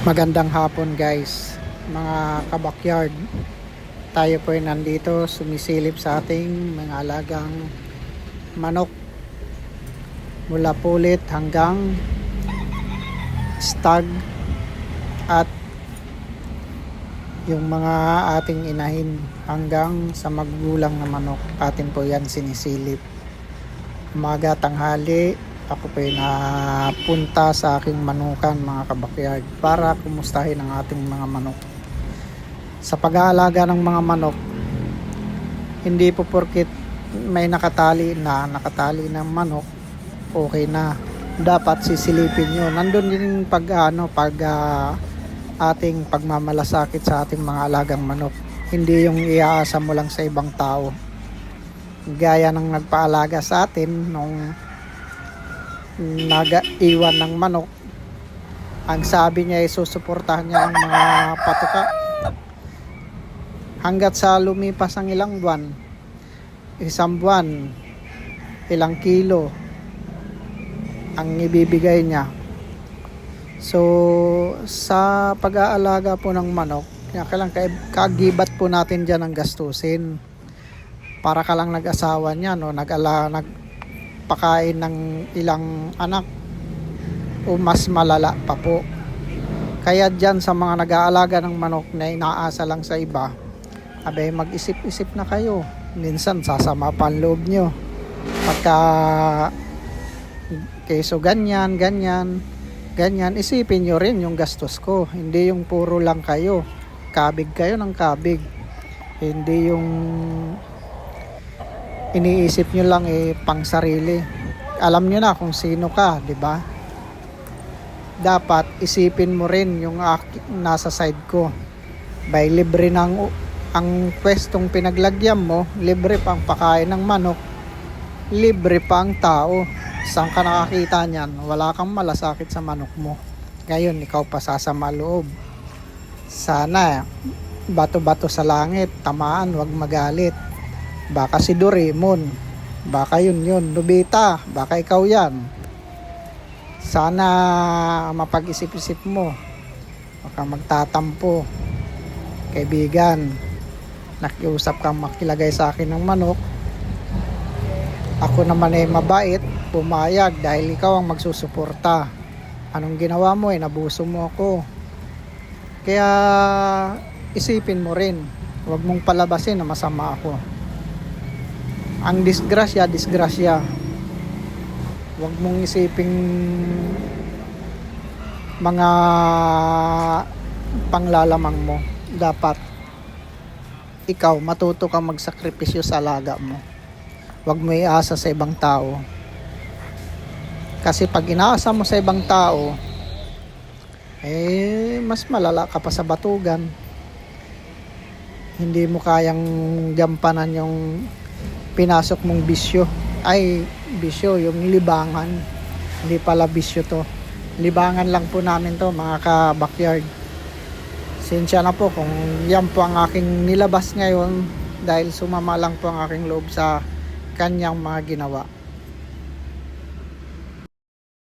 Magandang hapon guys, mga kabakyard. Tayo po ay nandito sumisilip sa ating mga alagang manok. Mula pulit hanggang stag at yung mga ating inahin hanggang sa maggulang na manok. Atin po yan sinisilip. Umaga, tanghali, ako po ay napunta sa aking manukan mga kabakyard para kumustahin ang ating mga manok. Sa pag-aalaga ng mga manok, hindi po porkit may nakatali na, nakatali ng manok, okay na. Dapat sisilipin nyo. Nandun din pag, ano, pag ah, ating pagmamalasakit sa ating mga alagang manok. Hindi yung iaasa mo lang sa ibang tao. Gaya ng nagpaalaga sa atin nung nagaiwan ng manok. Ang sabi niya ay susuportahan niya ang mga patuka. Hanggat sa lumipas ang ilang buwan, isang buwan, ilang kilo ang ibibigay niya. So, sa pag-aalaga po ng manok, kaya kailang kagibat po natin dyan ang gastusin. Para ka lang nag-asawa niya, no? nag-ala, nag, pakain ng ilang anak o mas malala pa po. Kaya dyan sa mga nag-aalaga ng manok na inaasa lang sa iba, abay mag-isip-isip na kayo. Minsan sasama pa ang loob nyo. Pagka keso ganyan, ganyan, ganyan, isipin nyo rin yung gastos ko. Hindi yung puro lang kayo. Kabig kayo ng kabig. Hindi yung iniisip nyo lang eh pang sarili. Alam nyo na kung sino ka, di ba? Dapat isipin mo rin yung nasa side ko. By libre ng ang pwestong pinaglagyan mo, libre pang pakain ng manok, libre pang tao. Saan ka nakakita niyan? Wala kang malasakit sa manok mo. Ngayon, ikaw pa sasama loob. Sana, bato-bato sa langit, tamaan, wag magalit. Baka si Doraemon. Baka yun yun. Nobita. Baka ikaw yan. Sana mapag-isip-isip mo. Baka magtatampo. Kaibigan. Nakiusap kang makilagay sa akin ng manok. Ako naman ay mabait. Pumayag dahil ikaw ang magsusuporta. Anong ginawa mo eh? Nabuso mo ako. Kaya isipin mo rin. Huwag mong palabasin na masama ako ang disgrasya, disgrasya. Huwag mong isiping mga panglalamang mo. Dapat ikaw matuto kang magsakripisyo sa alaga mo. Huwag mo iasa sa ibang tao. Kasi pag inaasa mo sa ibang tao, eh, mas malala ka pa sa batugan. Hindi mo kayang gampanan yung pinasok mong bisyo. Ay, bisyo, yung libangan. Hindi pala bisyo to. Libangan lang po namin to, mga ka-backyard. Sensya na po kung yan po ang aking nilabas ngayon dahil sumama lang po ang aking loob sa kanyang mga ginawa.